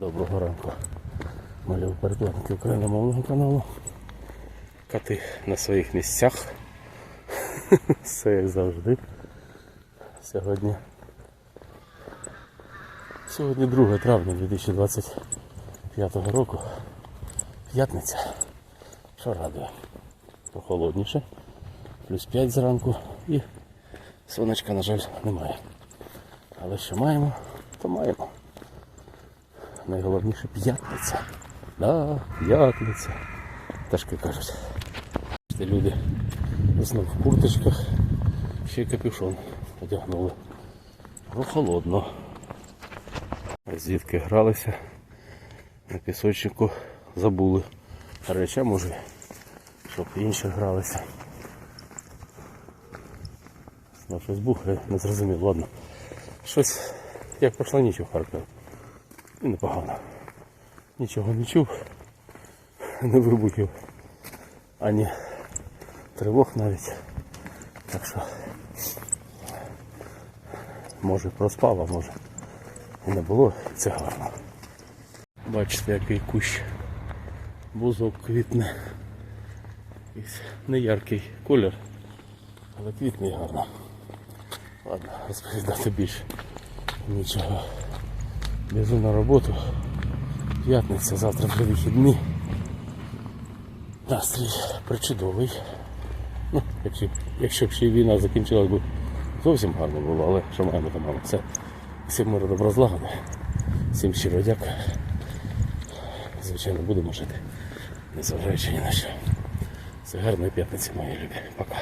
Доброго ранку. Малюв перекладники україномовного каналу. Коти на своїх місцях. Все як завжди. Сьогодні. Сьогодні 2 травня 2025 року. П'ятниця. Що радує? Похолодніше. Плюс 5 зранку і сонечка, на жаль, немає. Але що маємо, то маємо. Найголовніше п'ятниця. Да, п'ятниця. Ташки кажуть. Бачите, Люди знов в курточках, ще й капюшон одягнули. Бо холодно. А Звідки гралися на пісочнику забули. Реча може, щоб інші гралися. На Фейсбук я не зрозумів, ладно. Щось як пройшла ніч у Харкові. І непогано. Нічого не чув, не вибухів, ані тривог навіть. Так що може проспав, а може і не було, це гарно. Бачите, який кущ бузок квітне. Якийсь неяркий колір, але квітне гарно. Ладно, розповідати більше нічого. Біжу на роботу. П'ятниця, завтра вже вихідні. Настрій причудовий. Ну, якщо, якщо б ще війна закінчилась би зовсім гарно було, але що маємо, то маємо. Все. Всім миру добро. Всім щиро дякую. Звичайно, будемо жити. Незважаючи ні на що. Це гарної п'ятниці, мої любі. Пока.